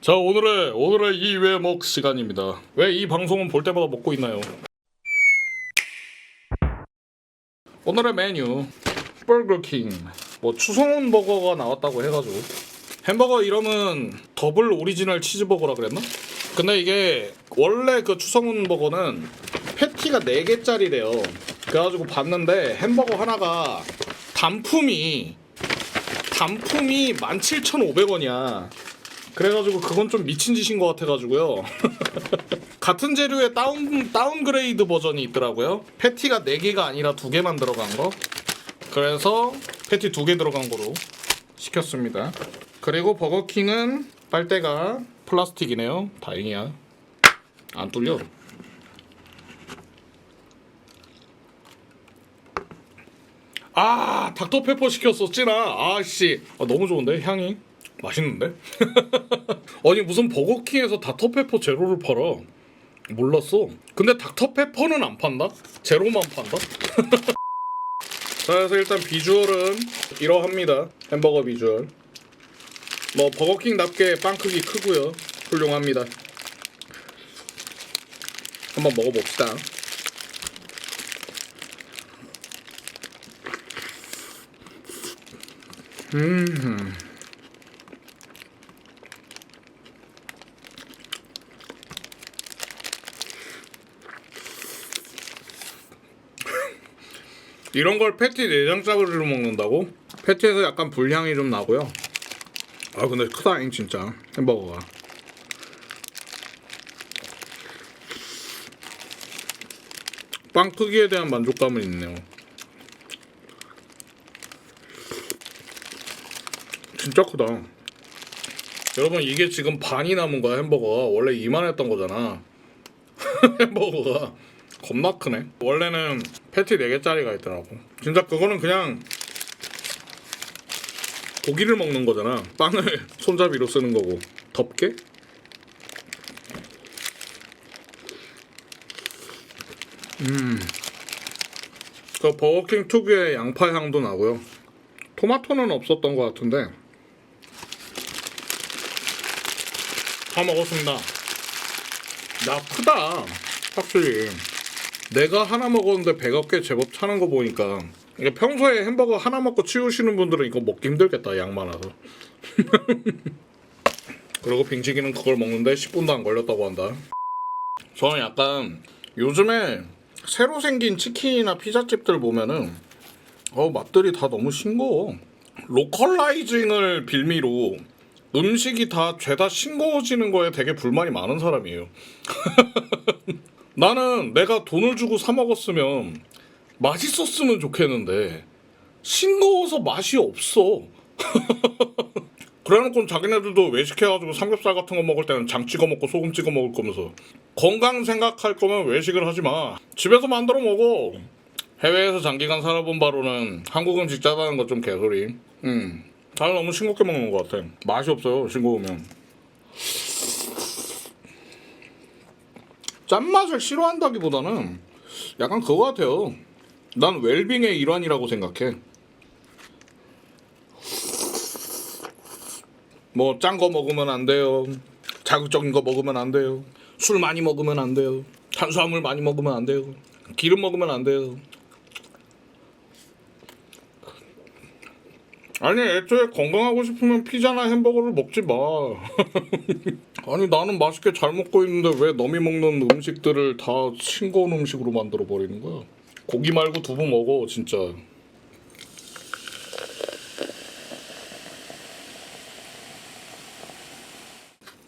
자 오늘의 오늘의 이외 먹 시간입니다. 왜 이 방송은 볼 때마다 먹고 있나요? 오늘의 메뉴 버거킹 뭐 추성훈 버거가 나왔다고 해가지고 햄버거 이름은 더블 오리지널 치즈버거라 그랬나? 근데 이게 원래 그 추성훈 버거는 패티가 4개짜리래요. 그래가지고 봤는데 햄버거 하나가 단품이 단품이 17,500원이야. 그래가지고 그건 좀 미친 짓인 것 같아가지고요. 같은 재료의 다운 다운그레이드 버전이 있더라고요. 패티가 4개가 아니라 2개만 들어간 거. 그래서 패티 2개 들어간 거로 시켰습니다. 그리고 버거킹은 빨대가 플라스틱이네요. 다행이야. 안 뚫려. 아 닥터페퍼 시켰었지 나 아씨 아, 너무 좋은데 향이 맛있는데? 아니 무슨 버거킹에서 닥터페퍼 제로를 팔아. 몰랐어. 근데 닥터페퍼는 안 판다? 제로만 판다? 자 그래서 일단 비주얼은 이러합니다. 햄버거 비주얼. 뭐 버거킹답게 빵 크기 크고요. 훌륭합니다. 한번 먹어봅시다. 음. 이런 걸 패티 내장짜리로 먹는다고? 패티에서 약간 불향이 좀 나고요. 아 근데 크다잉 진짜 햄버거가. 빵 크기에 대한 만족감은 있네요. 진짜 크다. 여러분 이게 지금 반이 남은 거야 햄버거가 원래 이만했던 거잖아. 햄버거가 겁나 크네. 원래는 패티 4개짜리가 있더라고. 진짜 그거는 그냥 고기를 먹는 거잖아. 빵을 손잡이로 쓰는 거고. 덮게? 음. 그 버거킹 특유의 양파 향도 나고요. 토마토는 없었던 것 같은데 다 먹었습니다. 야 크다 확실히 내가 하나 먹었는데 배가 꽤 제법 차는 거 보니까 이게 평소에 햄버거 하나 먹고 치우시는 분들은 이거 먹기 힘들겠다 양 많아서. 그리고 빙치기는 그걸 먹는데 10분도 안 걸렸다고 한다. 저는 약간 요즘에 새로 생긴 치킨이나 피자집들 보면은 어 맛들이 다 너무 싱거워. 로컬라이징을 빌미로 음식이 다 죄다 싱거워지는 거에 되게 불만이 많은 사람이에요. 나는 내가 돈을 주고 사 먹었으면 맛있었으면 좋겠는데 싱거워서 맛이 없어. 그래놓고 자기네들도 외식해가지고 삼겹살 같은 거 먹을 때는 장 찍어 먹고 소금 찍어 먹을 거면서 건강 생각할 거면 외식을 하지 마. 집에서 만들어 먹어. 해외에서 장기간 살아본 바로는 한국 음식 짜다는 거 좀 개소리. 음. 다들 너무 싱겁게 먹는 것 같아. 맛이 없어요, 싱거우면. 짠맛을 싫어한다기보다는 약간 그거 같아요. 난 웰빙의 일환이라고 생각해. 뭐 짠 거 먹으면 안 돼요. 자극적인 거 먹으면 안 돼요. 술 많이 먹으면 안 돼요. 탄수화물 많이 먹으면 안 돼요. 기름 먹으면 안 돼요. 아니 애초에 건강하고 싶으면 피자나 햄버거를 먹지 마. 아니 나는 맛있게 잘 먹고 있는데 왜 남이 먹는 음식들을 다 싱거운 음식으로 만들어 버리는 거야? 고기 말고 두부 먹어 진짜.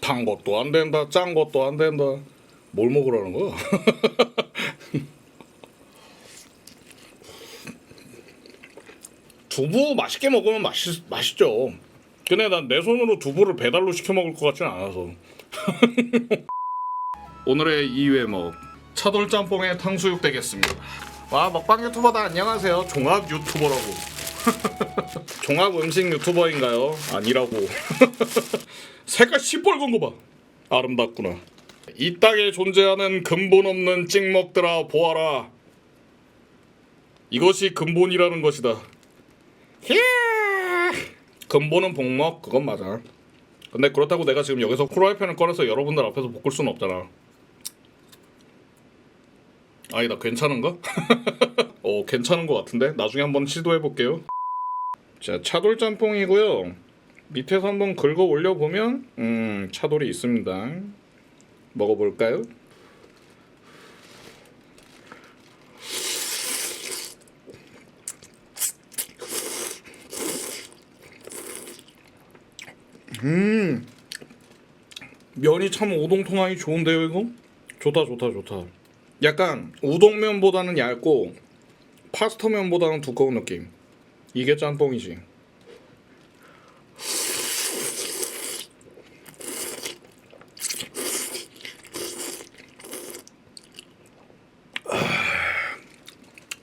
단 것도 안 된다, 짠 것도 안 된다. 뭘 먹으라는 거야? 두부 맛있게 먹으면 맛있, 맛있죠. 근데 난 내 손으로 두부를 배달로 시켜 먹을 것 같진 않아서. 오늘의 2회 먹 차돌 짬뽕에 탕수육 되겠습니다. 와 먹방 유튜버다 안녕하세요. 종합 유튜버라고. 종합 음식 유튜버인가요? 아니라고. 색깔 시뻘건 거 봐. 아름답구나. 이 땅에 존재하는 근본 없는 찍먹들아 보아라. 이것이 근본이라는 것이다. 히야! 근본은 복먹 그건 맞아. 근데 그렇다고 내가 지금 여기서 프라이팬을 꺼내서 여러분들 앞에서 볶을 수는 없잖아. 아니다 괜찮은가? 어 괜찮은 것 같은데 나중에 한번 시도해 볼게요. 자 차돌 짬뽕이고요. 밑에서 한번 긁어 올려 보면 음 차돌이 있습니다. 먹어볼까요? 음. 면이 참 오동통하니 좋은데요 이거? 좋다 좋다 좋다. 약간 우동면보다는 얇고 파스타면보다는 두꺼운 느낌. 이게 짬뽕이지.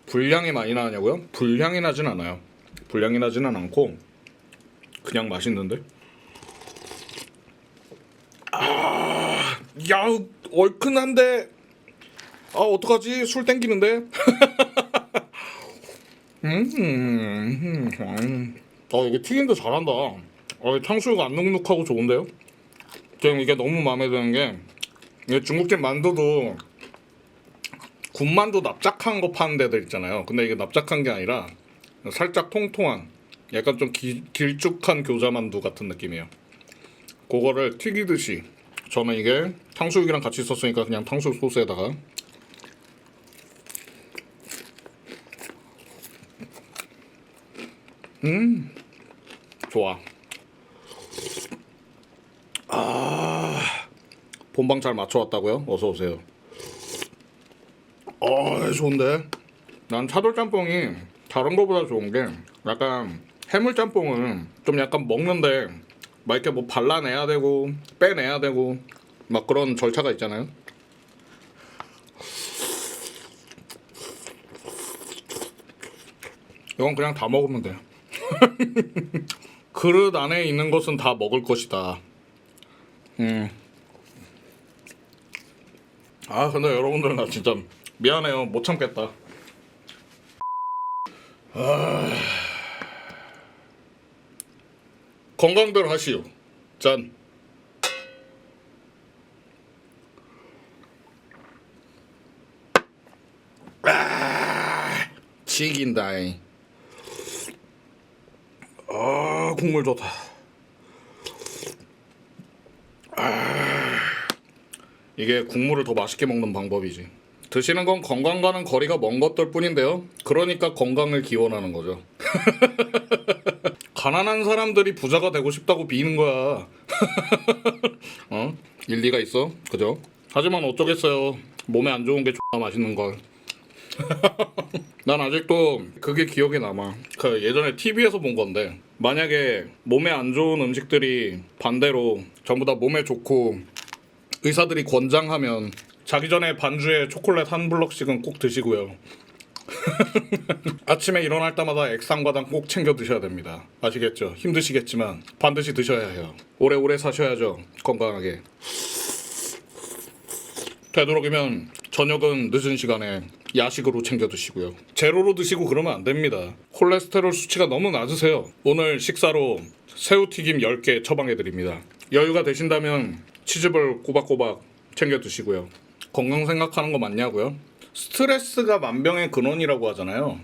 불량이 많이 나냐고요? 불량이 나진 않아요. 불량이 나지는 않고 그냥 맛있는데 야 얼큰한데. 아 어떡하지? 술 땡기는데? 음, 음, 음. 아 이게 튀김도 잘한다. 아, 탕수육 안 눅눅하고 좋은데요? 지금 이게 너무 마음에 드는 게 중국집 만두도 군만두 납작한 거 파는 데들 있잖아요. 근데 이게 납작한 게 아니라 살짝 통통한 약간 좀 기, 길쭉한 교자만두 같은 느낌이에요. 그거를 튀기듯이 저는 이게 탕수육이랑 같이 있었으니까 그냥 탕수육 소스에다가. 음 좋아. 아 본방 잘 맞춰왔다고요? 어서 오세요. 어 좋은데? 난 차돌짬뽕이 다른 거보다 좋은 게 약간 해물짬뽕은 좀 약간 먹는데 막 이렇게 뭐 발라내야 되고 빼내야 되고 막 그런 절차가 있잖아요. 이건 그냥 다 먹으면 돼. 그릇 안에 있는 것은 다 먹을 것이다. 음. 아 근데 여러분들 나 진짜 미안해요 못 참겠다. 건강들 하시오. 짠. 아, 지긴다잉. 아, 국물 좋다. 아, 이게 국물을 더 맛있게 먹는 방법이지. 드시는 건 건강과는 거리가 먼 것들 뿐인데요. 그러니까 건강을 기원하는 거죠. 가난한 사람들이 부자가 되고 싶다고 비는 거야. 어? 일리가 있어. 그죠? 하지만 어쩌겠어요. 몸에 안 좋은 게 존나 맛있는 걸. 난 아직도 그게 기억에 남아. 그 예전에 TV에서 본 건데 만약에 몸에 안 좋은 음식들이 반대로 전부 다 몸에 좋고 의사들이 권장하면 자기 전에 반주에 초콜릿 한 블럭씩은 꼭 드시고요. 아침에 일어날 때마다 액상과당 꼭 챙겨 드셔야 됩니다. 아시겠죠? 힘드시겠지만 반드시 드셔야 해요. 오래오래 사셔야죠. 건강하게. 되도록이면 저녁은 늦은 시간에 야식으로 챙겨 드시고요. 제로로 드시고 그러면 안 됩니다. 콜레스테롤 수치가 너무 낮으세요. 오늘 식사로 새우튀김 10개 처방해 드립니다. 여유가 되신다면 치즈볼 꼬박꼬박 챙겨 드시고요. 건강 생각하는 거 맞냐고요? 스트레스가 만병의 근원이라고 하잖아요.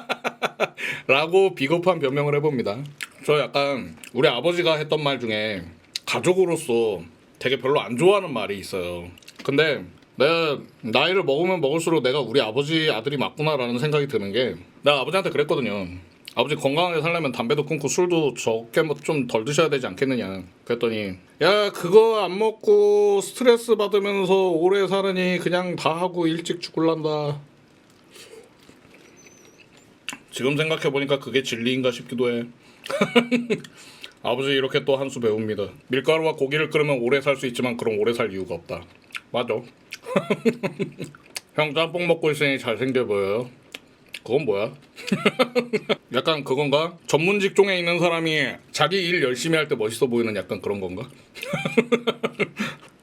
라고 비겁한 변명을 해봅니다. 저 약간 우리 아버지가 했던 말 중에 가족으로서 되게 별로 안 좋아하는 말이 있어요. 근데 내가 나이를 먹으면 먹을수록 내가 우리 아버지 아들이 맞구나라는 생각이 드는 게 내가 아버지한테 그랬거든요. 아버지 건강하게 살려면 담배도 끊고 술도 적게 뭐좀덜 드셔야 되지 않겠느냐. 그랬더니 야 그거 안 먹고 스트레스 받으면서 오래 사느니 그냥 다 하고 일찍 죽을란다. 지금 생각해 보니까 그게 진리인가 싶기도 해. 아버지 이렇게 또 한 수 배웁니다. 밀가루와 고기를 끓이면 오래 살 수 있지만 그럼 오래 살 이유가 없다. 맞아. 형 짬뽕 먹고 있으니 잘생겨 보여요. 그건 뭐야? 약간 그건가? 전문 직 종에 있는 사람이 자기 일 열심히 할 때 멋있어 보이는 약간 그런 건가?